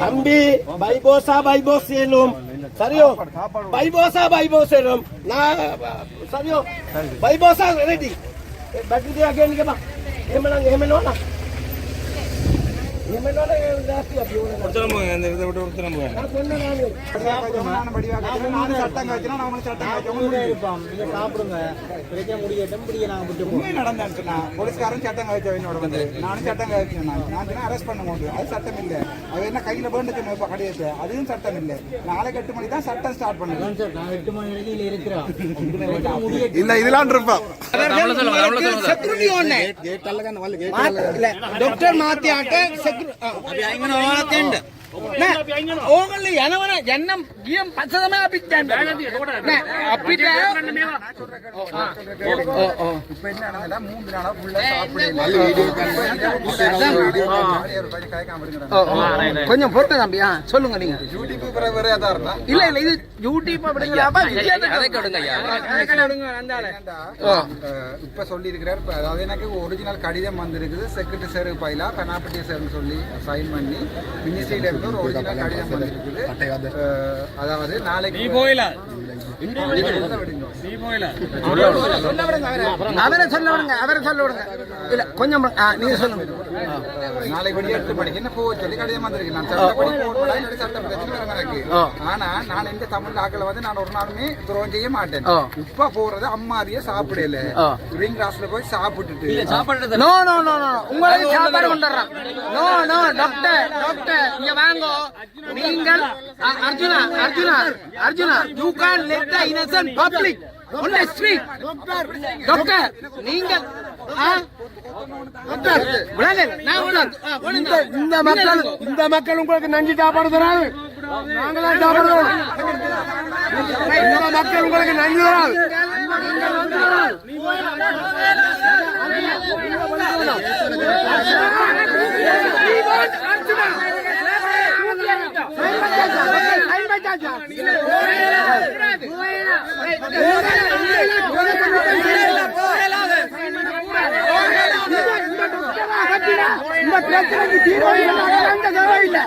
தம்பி பைபோசா பைபோஸ் ஏலும் சரியோ? பைபோசா பைபோஸ் ஏலும் நான் சரியோ? பைபோசா ரெடி பட்டு அகேன் கேமா ஏமனோனா ஏமனோனா ஜாஸ்தி அப்படி நான் சொன்னேன் நானு சட்டம் காய்ச்சினா நம்மளும் சட்டம் காய்ச்சோம் இருப்போம் நீங்க சாப்பிடுங்க பிரச்சனை முடியட்டும் முடிய நாங்க விட்டு உண்மை நடந்தான்னு சொன்னா போலீஸ்காரன் சட்டம் காய்ச்ச என்னோட வந்து நானும் சட்டம் காய்ச்சேன் நான் நான் சொன்னா அரெஸ்ட் பண்ண முடியும் அது சட்டம் இல்லை அது என்ன கையில வேண்டு சொன்ன இப்ப கடையத்தை அதுவும் சட்டம் இல்லை நாளைக்கு எட்டு மணி தான் சட்டம் ஸ்டார்ட் பண்ணுது போறோம் சார் நான் எட்டு மணி வரைக்கும் இதுல இருக்கிறோம் பிரச்சனை முடியட்டும் இல்ல இதெல்லாம் இருப்பான் செக்யூரிட்டி ஒண்ணே டாக்டர் மாத்தியாட்ட செக்யூரிட்டி അങ്ങനെ ഓണത്തെ ഉണ്ട് ඕගල්ල යනවන යන්නම් ගියම් පස්සතම අපිත් යන්න නෑ අපිට இப்ப என்ன நடந்தா மூன்று நாளா ஃபுல்லா சாப்பிடல கொஞ்சம் பொறுத்த தம்பி ஆ சொல்லுங்க நீங்க யூடியூப் பிறகு வேற ஏதா இருந்தா இல்ல இல்ல இது யூடியூப் அப்படிங்களாப்பா அதை கொடுங்க ஏன்டா, அஹ், இப்ப சொல்லி இருக்கிறார் அதாவது எனக்கு ஒரிஜினல் கடிதம் வந்திருக்குது செக்ரட்டரி சார் பைலா பெனாபட்டி சார்னு சொல்லி சைன் பண்ணி மினிஸ்ட்ரியில இருந்து ஒரு ஒரிஜினல் கடிதம் வந்திருக்குது. அஹ், அதாவது நாளைக்கு நீ போயில. அவரை சொல்ல விடுங்க அவரை சொல்ல விடுங்க. இல்ல கொஞ்சம் நீங்க சொல்லுங்க. நாளைக்கு மணி எட்டு மணிக்கு. என்ன போக சொல்லி கடிதம் வந்திருக்கு நான் சட்டப்படி போகணும் சட்ட பிரச்சனை எனக்கு ஆனா நான் இந்த தமிழ் ஆக்களை வந்து நான் ஒரு நாளுமே துரோகம் செய்ய மாட்டேன். இப்ப போறது அம்மாதிரியே சாப்பிடல. ரிங் கிளாஸ்ல போய் சாப்பிட்டுட்டு. நோ நோ நோ நோ உங்களுக்கு சாப்பாடு கொண்டுறோம் நோ நோ டாக்டர் டாக்டர் இங்க வாங்க. நீங்கள் Arjuna Arjuna Arjuna you can let the innocent public on the street doctor நீங்கள். இந்த மக்கள் இந்த மக்கள் உங்களுக்கு நஞ்சு சாப்பாடு தராது நாங்களா சாப்பாடு தரோம். இந்த மக்கள் உங்களுக்கு நஞ்சு தராது இந்த பிரச்சனைக்கு தீர்வு இல்லை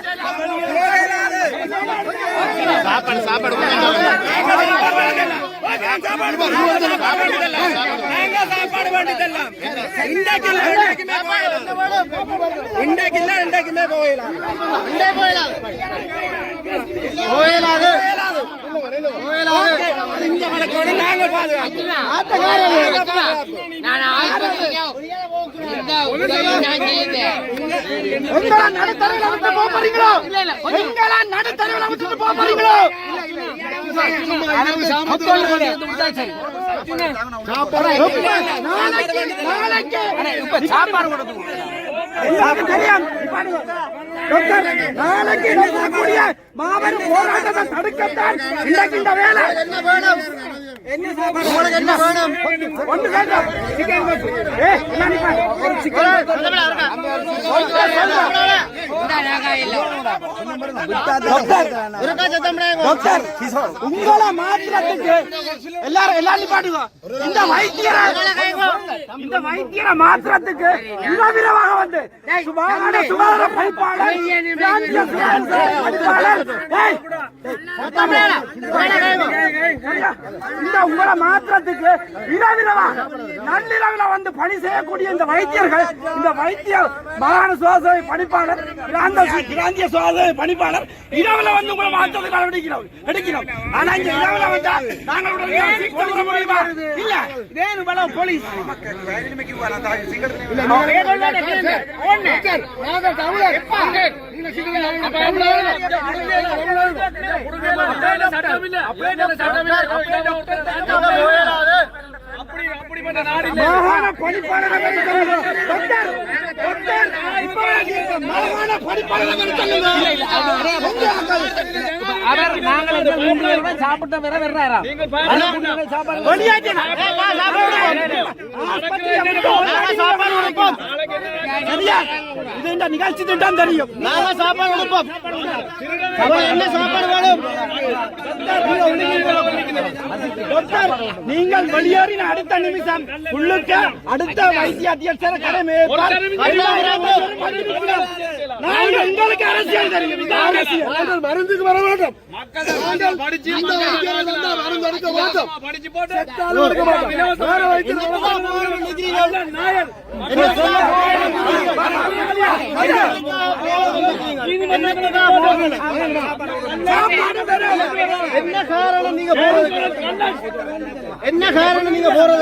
நாளைக்கு சாப்பாடு எல்லாருக்கும் தெரியும் டாக்டர், நாளைக்கு நடக்கக்கூடிய மாபெரும் போராட்டத்தை தடுக்கத்தான் இன்றைக்கு இந்த வேலை என்ன வேணும் உங்களுக்கு என்ன வேணும் ஒன்று கேட்டோம் சிக்கன் கோசு. ஏய், என்ன நிப்பாட்டு? ஒரு சிக்கன் చికెన్ டாக்டர் உங்களை மாத்திரத்துக்கு எல்லாரும் எல்லாரும் பாடுங்க இந்த வைத்தியரை இந்த வைத்தியரை மாத்திரத்துக்கு இரவிரவாக வந்து சுகாதார சுகாதார பணிப்பாளர் இந்த உங்களை மாத்திரத்துக்கு இரவிரவாக நள்ளிரவில் வந்து பணி செய்யக்கூடிய இந்த வைத்தியர்கள் இந்த வைத்திய மாகாண சுகாதார பணிப்பாளர் பிராந்த பிராந்திய சுகாதார பணிப்பாளர் இரவுல வந்து உங்களை மாற்றத்துக்கு நடவடிக்கிறோம் எடுக்கிறோம். ஆனா இங்க இரவுல வந்தா நாங்கள் உடனே முடியுமா இல்ல. இதே பலம் போலீஸ்? டாக்டர் டாக்டர் இப்ப மாகாண அவர் நாங்கள் இந்த மூன்று பேரும் சாப்பிட்ட பிற வர்றாரா? இது இந்த நிகழ்ச்சி திட்டம் தெரியும். நாங்க சாப்பாடு கொடுப்போம். என்ன சாப்பாடு வேணும்? டாக்டர், நீங்கள் வெளியேறின அடுத்த நிமிஷம் உள்ளுக்க அடுத்த வைத்திய அத்தியட்சர் கடமை ஏற்பார். எல்லாரும் பதினெட்டு உங்களுக்கு அரசியல் தெரியும் மருந்துக்கு வர வர என்ன காரணம் நீங்க போறதுக்கு என்ன காரணம் நீங்க போறதுக்கு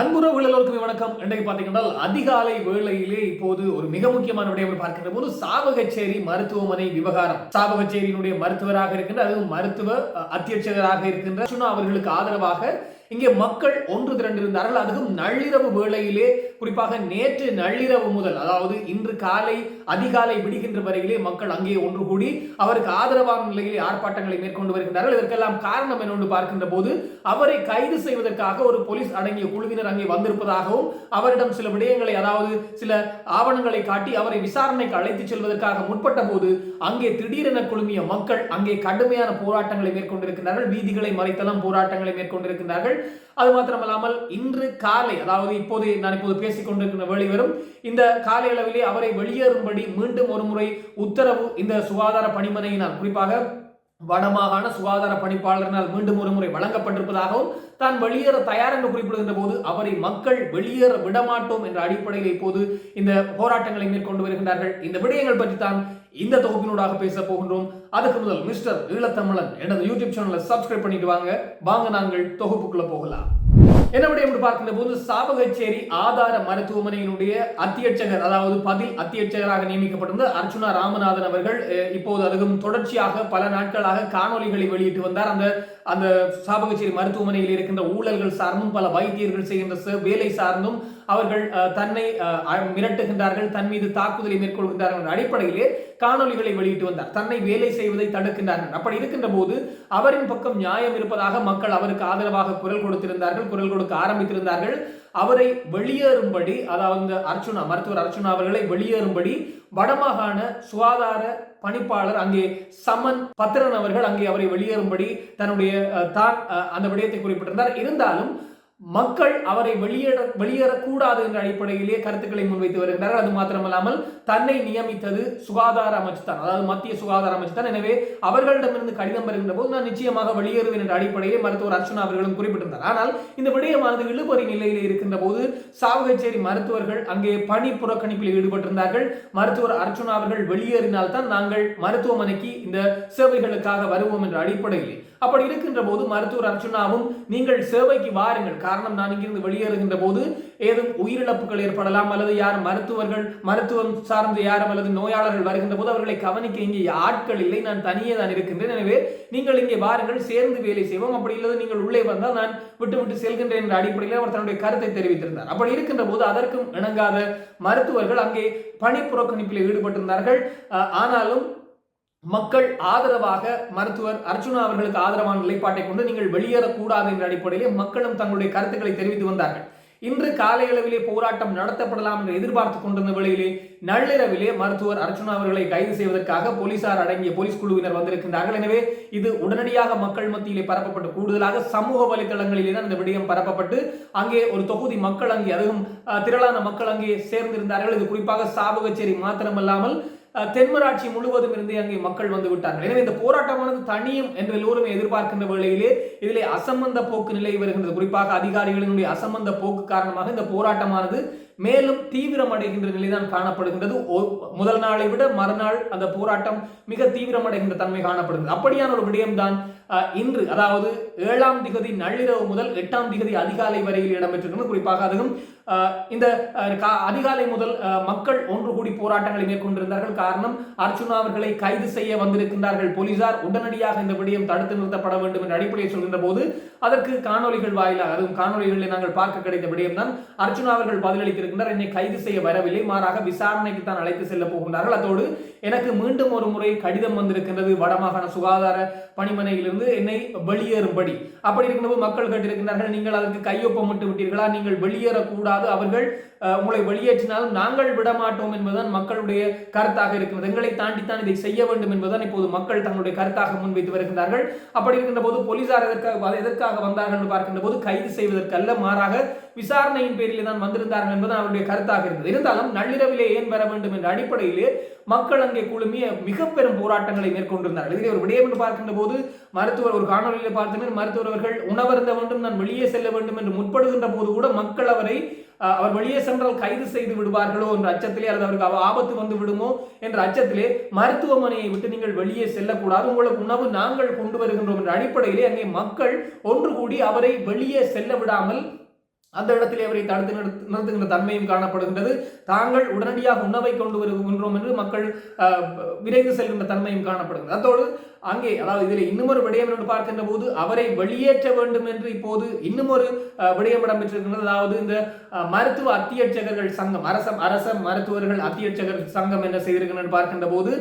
அன்புறவுகளுக்கு வணக்கம். இன்றைக்கு பார்த்தீங்கன்னா அதிகாலை வேளையிலே இப்போது ஒரு மிக முக்கியமான விடயம் பார்க்கின்ற போது சாவகச்சேரி மருத்துவமனை விவகாரம். சாவகச்சேரியினுடைய மருத்துவராக இருக்கின்ற அதுவும் மருத்துவ அத்தியட்சகராக இருக்கின்ற சுனா அவர்களுக்கு ஆதரவாக இங்கே மக்கள் ஒன்று திரண்டிருந்தார்கள் அதுவும் நள்ளிரவு வேளையிலே குறிப்பாக நேற்று நள்ளிரவு முதல் அதாவது இன்று காலை அதிகாலை விடுகின்ற வரையிலே மக்கள் அங்கே ஒன்று கூடி அவருக்கு ஆதரவான நிலையிலே ஆர்ப்பாட்டங்களை மேற்கொண்டு வருகின்றார்கள். இதற்கெல்லாம் காரணம் என்னவென்று பார்க்கின்ற போது அவரை கைது செய்வதற்காக ஒரு போலீஸ் அடங்கிய குழுவினர் அங்கே வந்திருப்பதாகவும் அவரிடம் சில விடயங்களை அதாவது சில ஆவணங்களை காட்டி அவரை விசாரணைக்கு அழைத்துச் செல்வதற்காக முற்பட்ட போது அங்கே திடீரென குழுமிய மக்கள் அங்கே கடுமையான போராட்டங்களை மேற்கொண்டிருக்கிறார்கள் வீதிகளை மறைத்தலாம் போராட்டங்களை மேற்கொண்டிருக்கிறார்கள் அது மாத்திரமல்லாமல் இன்று காலை அதாவது இப்போது நான் இப்போது பேசிக் கொண்டிருக்கிற வேளை வரும் இந்த காலை அளவிலே அவரை வெளியேறும்படி மீண்டும் ஒருமுறை உத்தரவு இந்த சுகாதார பணிமனையினால் குறிப்பாக வடமாகாண சுகாதார பணிப்பாளரினால் மீண்டும் ஒரு முறை வழங்கப்பட்டிருப்பதாகவும் தான் வெளியேற தயார் என்று குறிப்பிடுகின்ற போது அவரை மக்கள் வெளியேற விடமாட்டோம் என்ற அடிப்படையில் இப்போது இந்த போராட்டங்களை மேற்கொண்டு வருகின்றார்கள். இந்த விடயங்கள் பற்றி தான் இந்த தொகுப்பினூடாக பேச போகின்றோம். அதுக்கு முதல் மிஸ்டர் ஈழத்தமிழன் எனது யூடியூப் சேனலை சப்ஸ்கிரைப் பண்ணிட்டு வாங்க. வாங்க நாங்கள் தொகுப்புக்குள்ள போகலாம். என்ன விடயம் பார்க்கின்ற போது சாவகச்சேரி ஆதார மருத்துவமனையினுடைய அத்தியட்சகர் அதாவது பதில் அத்தியட்சகராக நியமிக்கப்பட்டிருந்த அர்ச்சுனா ராமநாதன் அவர்கள் இப்போது அதுவும் தொடர்ச்சியாக பல நாட்களாக காணொளிகளை வெளியிட்டு வந்தார். அந்த அந்த சாவகச்சேரி மருத்துவமனையில் இருக்கின்ற ஊழல்கள் சார்ந்தும் பல வைத்தியர்கள் செய்கின்ற ச- வேலை சார்ந்தும் அவர்கள் அஹ், தன்னை மிரட்டுகின்றார்கள் தன் மீது தாக்குதலை மேற்கொள்கின்றார்கள் என்ற அடிப்படையிலே காணொளிகளை வெளியிட்டு வந்தார். தன்னை வேலை செய்வதை தடுக்கின்றார்கள். அப்படி இருக்கின்ற போது அவரின் பக்கம் நியாயம் இருப்பதாக மக்கள் அவருக்கு ஆதரவாக குரல் கொடுத்திருந்தார்கள் குரல் கொடுக்க ஆரம்பித்திருந்தார்கள். அவரை வெளியேறும்படி அதாவது அர்ச்சுனா மருத்துவர் அர்ச்சுனா அவர்களை வெளியேறும்படி வடமாகாண சுகாதார பணிப்பாளர் அங்கே சமன் பத்திரன் அவர்கள் அங்கே அவரை வெளியேறும்படி தன்னுடைய அஹ், தான் அஹ், அந்த விடயத்தை குறிப்பிட்டிருந்தார். இருந்தாலும் மக்கள் அவரை வெளியேற வெளியேறக்கூடாது என்ற அடிப்படையிலே கருத்துக்களை முன்வைத்து வருகின்றனர் அது மாத்திரமல்லாமல் தன்னை நியமித்தது சுகாதார அமைச்சு தான் அதாவது மத்திய சுகாதார அமைச்சு தான் எனவே அவர்களிடமிருந்து கடிதம் வருகின்ற போது நான் நிச்சயமாக வெளியேறுவேன் என்ற அடிப்படையிலே மருத்துவர் அர்ச்சனா அவர்களும் குறிப்பிட்டிருந்தார். ஆனால் இந்த விடயமானது இழுபறி நிலையில் இருக்கின்ற போது சாவகச்சேரி மருத்துவர்கள் அங்கே பணி புறக்கணிப்பில் ஈடுபட்டிருந்தார்கள். மருத்துவர் அர்ச்சுனா அவர்கள் வெளியேறினால் தான் நாங்கள் மருத்துவமனைக்கு இந்த சேவைகளுக்காக வருவோம் என்ற அடிப்படையில். அப்படி இருக்கின்ற போது மருத்துவர் அர்ச்சுனாவும் நீங்கள் சேவைக்கு வாருங்கள். காரணம் நான் இங்கிருந்து வெளியேறுகின்ற போது ஏதும் உயிரிழப்புகள் ஏற்படலாம் அல்லது யார் மருத்துவர்கள் மருத்துவம் சார்ந்த யாரும் அல்லது நோயாளர்கள் வருகின்ற போது அவர்களை கவனிக்க இங்கே ஆட்கள் இல்லை. நான் தனியே தான் இருக்கின்றேன். எனவே நீங்கள் இங்கே வாருங்கள். சேர்ந்து வேலை செய்வோம். அப்படி இல்லது நீங்கள் உள்ளே வந்தால் நான் விட்டு விட்டு செல்கின்றேன் என்ற அடிப்படையில் அவர் தன்னுடைய கருத்தை தெரிவித்திருந்தார். அப்படி இருக்கின்ற போது அதற்கும் இணங்காத மருத்துவர்கள் அங்கே பணி புறக்கணிப்பில் ஈடுபட்டிருந்தார்கள். ஆனாலும் மக்கள் ஆதரவாக மருத்துவர் அர்ச்சுனா அவர்களுக்கு ஆதரவான நிலைப்பாட்டை கொண்டு நீங்கள் வெளியேறக்கூடாது என்ற அடிப்படையிலே மக்களும் தங்களுடைய கருத்துக்களை தெரிவித்து வந்தார்கள். இன்று காலை அளவிலே போராட்டம் நடத்தப்படலாம் என்று எதிர்பார்த்து கொண்டிருந்த வேளையிலே நள்ளிரவிலே மருத்துவர் அர்ச்சுனா அவர்களை கைது செய்வதற்காக போலீசார் அடங்கிய போலீஸ் குழுவினர் வந்திருக்கின்றார்கள். எனவே இது உடனடியாக மக்கள் மத்தியிலே பரப்பப்பட்டு கூடுதலாக சமூக வலைதளங்களிலே தான் இந்த விடயம் பரப்பப்பட்டு அங்கே ஒரு தொகுதி மக்கள் அங்கே அதுவும் அஹ், திரளான மக்கள் அங்கே சேர்ந்திருந்தார்கள். இது குறிப்பாக சாபகச்சேரி மாத்திரமல்லாமல் தென்மராட்சி முழுவதும் இருந்தே அங்கே மக்கள் வந்து விட்டார்கள். எனவே இந்த போராட்டமானது தனியும் என்று எல்லோரும் எதிர்பார்க்கின்ற வேளையிலே இதிலே அசம்பந்த போக்கு நிலை வருகின்றது. குறிப்பாக அதிகாரிகளினுடைய அசம்பந்த போக்கு காரணமாக இந்த போராட்டமானது மேலும் தீவிரமடைகின்ற நிலைதான் காணப்படுகின்றது. முதல் நாளை விட மறுநாள் அந்த போராட்டம் மிக தீவிரமடைகின்ற தன்மை காணப்படுகிறது. அப்படியான ஒரு விடயம்தான் இன்று அதாவது ஏழாம் திகதி நள்ளிரவு முதல் எட்டாம் திகதி அதிகாலை வரையில் இடம்பெற்றிருக்கிறது. குறிப்பாக அதுவும் இந்த கா- அதிகாலை முதல் மக்கள் ஒன்று கூடி போராட்டங்களை மேற்கொண்டிருந்தார்கள். காரணம் அர்ச்சுனா அவர்களை கைது செய்ய வந்திருக்கின்றார்கள். போலீசார் உடனடியாக இந்த விடயம் தடுத்து நிறுத்தப்பட வேண்டும் என்ற அடிப்படையில் சொல்கின்ற போது அதற்கு காணொளிகள் வாயிலாக அதுவும் காணொலிகளை நாங்கள் பார்க்க கிடைத்த விடயம் தான் அர்ச்சுனா அவர்கள் பதிலளித்திருக்கிறார் என்னை கைது செய்ய வரவில்லை. மாறாக விசாரணைக்கு தான் அழைத்து செல்ல போகின்றார்கள். அதோடு எனக்கு மீண்டும் ஒரு முறை கடிதம் வந்திருக்கின்றது. வடமாகாண சுகாதார பணிமனையிலிருந்து என்னை வெளியேறும்படி. அப்படி இருக்கும்போது மக்கள் கேட்டிருக்கிறார்கள் நீங்கள் அதற்கு கையொப்பமிட்டு விட்டீர்களா? நீங்கள் வெளியேறக்கூடாது. அவர்கள் உங்களை வெளியேற்றினாலும் நாங்கள் விட மாட்டோம் என்பதுதான் மக்களுடைய கருத்தாக இருக்கிறது. எங்களை தாண்டித்தான் இதை செய்ய வேண்டும் என்பதுதான் இப்போது மக்கள் தங்களுடைய கருத்தாக முன்வைத்து வருகின்றார்கள். அப்படி இருக்கின்ற போது போலீசார் எதற்காக எதற்காக வந்தார்கள் என்று பார்க்கின்ற போது கைது செய்வதற்கல்ல மாறாக விசாரணையின் பேரில் தான் வந்திருந்தார்கள் என்பது அவருடைய கருத்தாக இருந்தது. இருந்தாலும் நள்ளிரவிலே ஏன் வர வேண்டும் என்ற அடிப்படையிலே மக்கள் அங்கே குழுமிய மிக பெரும் போராட்டங்களை மேற்கொண்டிருந்தார்கள். இதில் ஒரு விடயம் என்று பார்க்கின்ற போது மருத்துவர் ஒரு காணொலியில் பார்த்தனர் மருத்துவர் அவர்கள் உணவருந்த வேண்டும் நான் வெளியே செல்ல வேண்டும் என்று முற்படுகின்ற போது கூட மக்கள் அவரை அவர் வெளியே சென்றால் கைது செய்து விடுவார்களோ என்ற அச்சத்திலே அல்லது அவருக்கு ஆபத்து வந்து விடுமோ என்ற அச்சத்திலே மருத்துவமனையை விட்டு நீங்கள் வெளியே செல்லக்கூடாது. உங்களுக்கு உணவு நாங்கள் கொண்டு வருகின்றோம் என்ற அடிப்படையிலே அங்கே மக்கள் ஒன்று கூடி அவரை வெளியே செல்ல விடாமல் அந்த இடத்திலே அவரை தடுத்து நிறுத்து- நிறுத்துகின்ற தன்மையும் காணப்படுகின்றது. தாங்கள் உடனடியாக உணவை கொண்டு வருகின்றோம் என்று மக்கள் அஹ், விரைந்து செல்கின்ற தன்மையும் காணப்படுகிறது அதோடு அங்கே அதாவது இதில் இன்னும் ஒரு விடயம் என்று பார்க்கின்ற போது அவரை வெளியேற்ற வேண்டும் என்று இப்போது இன்னும் ஒரு விடயம் இடம்பெற்றிருக்கின்றது. அதாவது இந்த மருத்துவ அத்தியட்சகர்கள் சங்கம் அரச அரச மருத்துவர்கள் அத்தியட்சகர் சங்கம் என்ன செய்திருக்கின்றன பார்க்கின்ற போது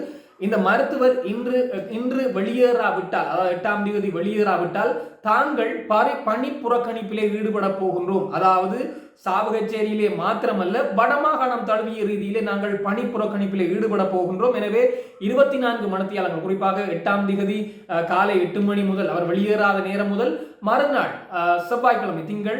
இந்த மருத்துவர் இன்று இன்று வெளியேறாவிட்டால் அதாவது எட்டாம் தேதி வெளியேறாவிட்டால் தாங்கள் பரி பணி புறக்கணிப்பிலே ஈடுபட போகின்றோம். அதாவது சாவகச்சேரியிலே மாத்திரமல்ல வடமாகாணம் தழுவிய ரீதியிலே நாங்கள் பணி புறக்கணிப்பிலே ஈடுபட போகின்றோம். எனவே இருபத்தி நான்கு மனத்தியாளர்கள் குறிப்பாக எட்டாம் திகதி காலை எட்டு மணி முதல் அவர் வெளியேறாத நேரம் முதல் மறுநாள் செவ்வாய்க்கிழமை திங்கள்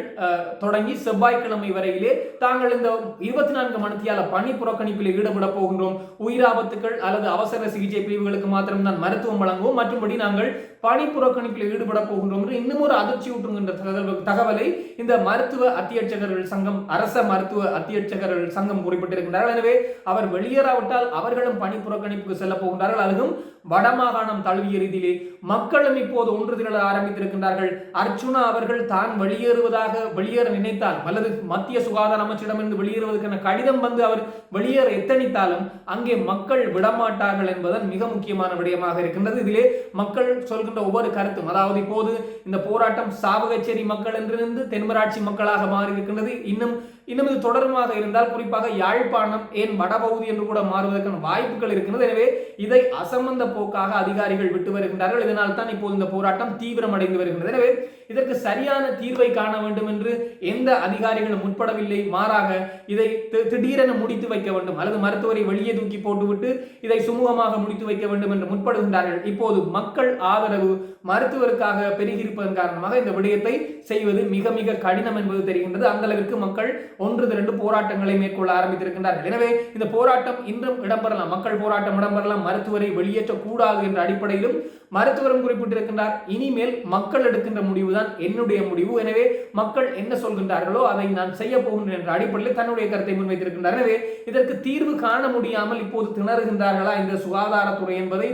தொடங்கி செவ்வாய்க்கிழமை வரையிலே தாங்கள் இந்த இருபத்தி நான்கு மணத்தியால பணி புறக்கணிப்பில் ஈடுபட போகின்றோம். உயிராபத்துக்கள் அல்லது அவசர சிகிச்சை பிரிவுகளுக்கு மாத்திரம்தான் மருத்துவம் வழங்குவோம். மற்றும்படி நாங்கள் பணி புறக்கணிப்பில் ஈடுபட போகின்றோம் என்று இன்னும் ஒரு அதிர்ச்சி ஊட்டுங்கின்ற தகவல் தகவலை இந்த மருத்துவ அத்தியட்சகர்கள் சங்கம் அரச மருத்துவ அத்தியட்சகர்கள் சங்கம் குறிப்பிட்டிருக்கின்றார்கள். எனவே அவர் வெளியேறாவிட்டால் அவர்களும் பணி புறக்கணிப்புக்கு செல்ல போகின்றார்கள். அதுவும் வடமாகாணம் தழுவிய ரீதியிலே மக்களும் இப்போது ஒன்று திரள ஆரம்பித்திருக்கின்றார்கள். அர்ச்சுனா அவர்கள் தான் வெளியேறுவதாக வெளியேற நினைத்தால் அல்லது மத்திய சுகாதார அமைச்சரிடமிருந்து வெளியேறுவதற்கான கடிதம் வந்து அவர் வெளியேற எத்தனித்தாலும் அங்கே மக்கள் விடமாட்டார்கள் என்பதன் மிக முக்கியமான விடயமாக இருக்கின்றது. இதிலே மக்கள் சொல்கின்ற ஒவ்வொரு கருத்தும் அதாவது இப்போது இந்த போராட்டம் சாவகச்சேரி மக்கள் என்றிருந்து தென்மராட்சி மக்களாக மாறி இருக்கின்றது இன்னும் இன்னும் இது தொடருமாக இருந்தால் குறிப்பாக யாழ்ப்பாணம் ஏன் வடபகுதி என்று கூட மாறுவதற்கான வாய்ப்புகள் இருக்கிறது. எனவே இதை அசம்பந்த போக்காக அதிகாரிகள் விட்டு வருகின்றார்கள். இதனால் தான் இப்போது இந்த போராட்டம் தீவிரமடைந்து வருகின்றது. எனவே இதற்கு சரியான தீர்வை காண வேண்டும் என்று எந்த அதிகாரிகளும் முற்படவில்லை. மாறாக இதை தி- திடீரென முடித்து வைக்க வேண்டும். அல்லது மருத்துவரை வெளியே தூக்கி போட்டுவிட்டு இதை சுமூகமாக முடித்து வைக்க வேண்டும் என்று முற்படுகின்றார்கள். இப்போது மக்கள் ஆதரவு மருத்துவருக்காக பெருகியிருப்பதன் காரணமாக இந்த விடயத்தை செய்வது மிக மிக கடினம் என்பது தெரிகின்றது. அந்த அளவிற்கு மக்கள் ஒன்று ரெண்டு போராட்டங்களை மேற்கொள்ள ஆரம்பித்திருக்கின்றார்கள். எனவே இந்த போராட்டம் இன்றும் இடம்பெறலாம். மக்கள் போராட்டம் இடம்பெறலாம். மருத்துவரை வெளியேற்றக்கூடாது என்ற அடிப்படையிலும் மருத்துவரும் குறிப்பிட்டிருக்கின்றார். இனிமேல் மக்கள் எடுக்கின்ற முடிவுதான் என்னுடைய முடிவு. எனவே மக்கள் என்ன சொல்கின்றார்களோ அதை நான் செய்ய போகின்றேன் என்ற அடிப்படையில் தன்னுடைய கருத்தை முன்வைத்திருக்கின்றார். எனவே இதற்கு தீர்வு காண முடியாமல் இப்போது திணறுகின்றார்களா இந்த சுகாதாரத்துறை என்பதை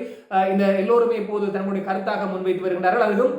இந்த எல்லோருமே இப்போது தன்னுடைய கருத்தாக முன்வைத்து வருகின்றார்கள். அதுவும்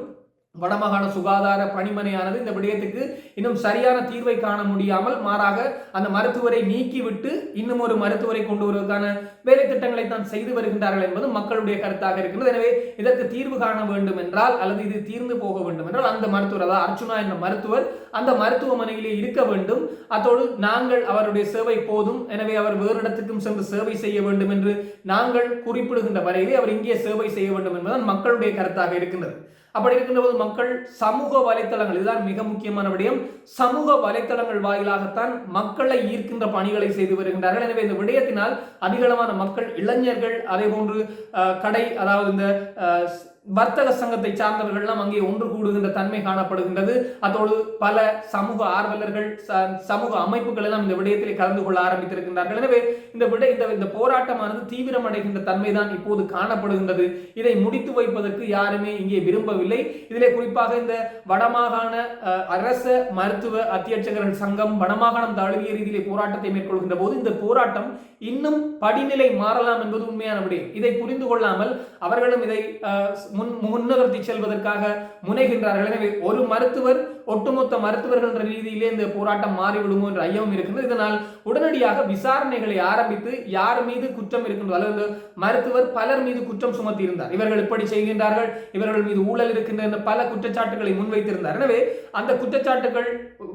வடமாகாண சுகாதார பணிமனையானது இந்த விடயத்துக்கு இன்னும் சரியான தீர்வை காண முடியாமல் மாறாக அந்த மருத்துவரை நீக்கிவிட்டு இன்னும் ஒரு மருத்துவரை கொண்டு வருவதற்கான வேலை திட்டங்களை தான் செய்து வருகின்றார்கள் என்பது மக்களுடைய கருத்தாக இருக்கின்றது. எனவே இதற்கு தீர்வு காண வேண்டும் என்றால் அல்லது இது தீர்ந்து போக வேண்டும் என்றால் அந்த மருத்துவர் அதாவது அர்ச்சுனா என்ற மருத்துவர் அந்த மருத்துவமனையிலே இருக்க வேண்டும். அத்தோடு நாங்கள் அவருடைய சேவை போதும். எனவே அவர் வேறு இடத்துக்கும் சென்று சேவை செய்ய வேண்டும் என்று நாங்கள் குறிப்பிடுகின்ற வரையிலே அவர் இங்கே சேவை செய்ய வேண்டும் என்பதுதான் மக்களுடைய கருத்தாக இருக்கின்றது. அப்படி இருக்கின்ற போது மக்கள் சமூக வலைத்தளங்கள் இதுதான் மிக முக்கியமான விடயம். சமூக வலைத்தளங்கள் வாயிலாகத்தான் மக்களை ஈர்க்கின்ற பணிகளை செய்து வருகின்றார்கள். எனவே இந்த விடயத்தினால் அதிகளவான மக்கள் இளைஞர்கள் அதே போன்று அஹ், கடை அதாவது இந்த அஹ், வர்த்தக சங்கத்தை சார்ந்தவர்கள்லாம் அங்கே ஒன்று கூடுகின்ற தன்மை காணப்படுகின்றது. அதோடு பல சமூக ஆர்வலர்கள் ச- சமூக அமைப்புகள் எல்லாம் இந்த விடயத்தில் கலந்து கொள்ள ஆரம்பித்திருக்கின்றார்கள். எனவே இந்த விட இந்த இந்த போராட்டமானது தீவிரமடைகின்ற தன்மை தான் இப்போது காணப்படுகின்றது. இதை முடித்து வைப்பதற்கு யாருமே இங்கே விரும்பவில்லை. இதிலே குறிப்பாக இந்த வடமாகாண அஹ், அரச மருத்துவ அத்தியட்சகர்கள் சங்கம் வடமாகாணம் தழுவிய ரீதியிலே போராட்டத்தை மேற்கொள்கின்ற போது இந்த போராட்டம் இன்னும் படிநிலை மாறலாம் என்பது உண்மையான விடயம். இதை புரிந்து கொள்ளாமல் அவர்களும் இதை முன் முன்னகர்த்தி செல்வதற்காக முனைகின்றார்கள். எனவே ஒரு மருத்துவர் ஒட்டுமொத்த மருத்துவர்கள் என்ற ரீதியிலே இந்த போராட்டம் மாறிவிடுமோ என்ற ஐயமும் இருக்கிறது இதனால் உடனடியாக விசாரணைகளை ஆரம்பித்து யார் மீது குற்றம் இருக்கின்றதோ அல்லது மருத்துவர் பலர் மீது குற்றம் சுமத்தி இருந்தார் இவர்கள் இப்படி செய்கின்றார்கள் இவர்கள் மீது ஊழல் இருக்கின்ற என்ற பல குற்றச்சாட்டுகளை முன்வைத்திருந்தார். எனவே அந்த குற்றச்சாட்டுகள்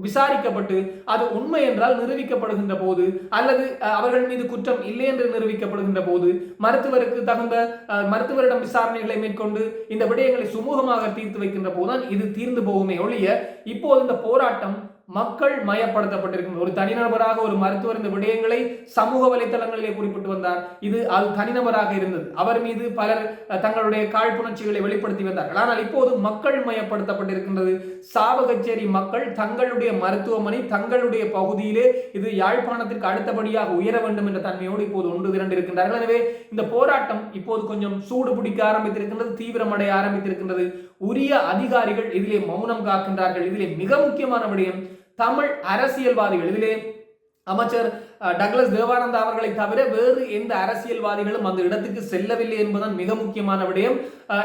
விசாரிக்கப்பட்டு அது உண்மை என்றால் நிரூபிக்கப்படுகின்ற போது அல்லது அஹ், அவர்கள் மீது குற்றம் இல்லை என்று நிரூபிக்கப்படுகின்ற போது மருத்துவருக்கு தகுந்த அஹ், மருத்துவரிடம் விசாரணைகளை மேற்கொண்டு இந்த விடயங்களை சுமூகமாக தீர்த்து வைக்கின்ற போதுதான் இது தீர்ந்து போகுமே ஒழிய இப்போது இந்த போராட்டம் மக்கள் மயப்படுத்தப்பட்டிருக்கும். ஒரு தனிநபராக ஒரு மருத்துவர் இந்த விடயங்களை சமூக வலைத்தளங்களிலே குறிப்பிட்டு வந்தார். இது அது தனிநபராக இருந்தது. அவர் மீது பலர் தங்களுடைய காழ்ப்புணர்ச்சிகளை வெளிப்படுத்தி வந்தார்கள். ஆனால் இப்போது மக்கள் மயப்படுத்தப்பட்டிருக்கின்றது. சாவகச்சேரி மக்கள் தங்களுடைய மருத்துவமனை தங்களுடைய பகுதியிலே இது யாழ்ப்பாணத்திற்கு அடுத்தபடியாக உயர வேண்டும் என்ற தன்மையோடு இப்போது ஒன்று திரண்டு இருக்கின்றார்கள் எனவே இந்த போராட்டம் இப்போது கொஞ்சம் சூடு பிடிக்க ஆரம்பித்திருக்கின்றது தீவிரமடைய ஆரம்பித்திருக்கின்றது. உரிய அதிகாரிகள் இதிலே மௌனம் காக்கின்றார்கள். இதிலே மிக முக்கியமான விடயம் தமிழ் அரசியல்வாதிகள் இதிலே அமைச்சர் டக்ளஸ் தேவானந்தா அவர்களை தவிர வேறு எந்த அரசியல்வாதிகளும் அந்த இடத்துக்கு செல்லவில்லை என்பதுதான் மிக முக்கியமான விடயம்.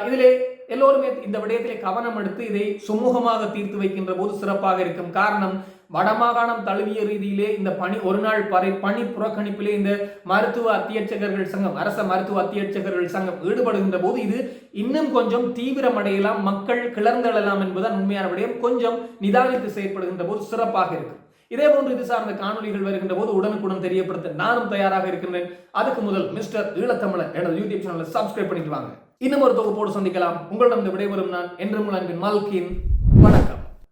இதிலே எல்லோருமே இந்த விடயத்திலே கவனம் எடுத்து இதை சுமூகமாக தீர்த்து வைக்கின்ற போது சிறப்பாக இருக்கும். காரணம் வடமாகாணம் தழுவிய ரீதியிலே இந்த பணி ஒரு நாள் பறை பணி புறக்கணிப்பிலே இந்த மருத்துவ அத்தியட்சகர்கள் சங்கம் அரச மருத்துவ அத்தியட்சகர்கள் சங்கம் ஈடுபடுகின்ற போது இது இன்னும் கொஞ்சம் தீவிரமடையலாம் மக்கள் கிளர்ந்தெழலாம் என்பதுதான் உண்மையான விடயம். கொஞ்சம் நிதானித்து செயற்படுகின்ற போது சிறப்பாக இருக்கும். இதே போன்று இது சார்ந்த காணொலிகள் வருகின்ற போது உடனுக்குடன் தெரியப்படுத்த நானும் தயாராக இருக்கின்றேன். அதுக்கு முதல் மிஸ்டர் ஈழத்தமிழர் எனது யூடியூப் சேனலை சப்ஸ்கிரைப் பண்ணிட்டு வாங்க. இன்னும் ஒரு தொகுப்போடு சந்திக்கலாம். உங்களிடம் விடைபெறும் நான் என்றும் அன்பின் மால்கின். வணக்கம்.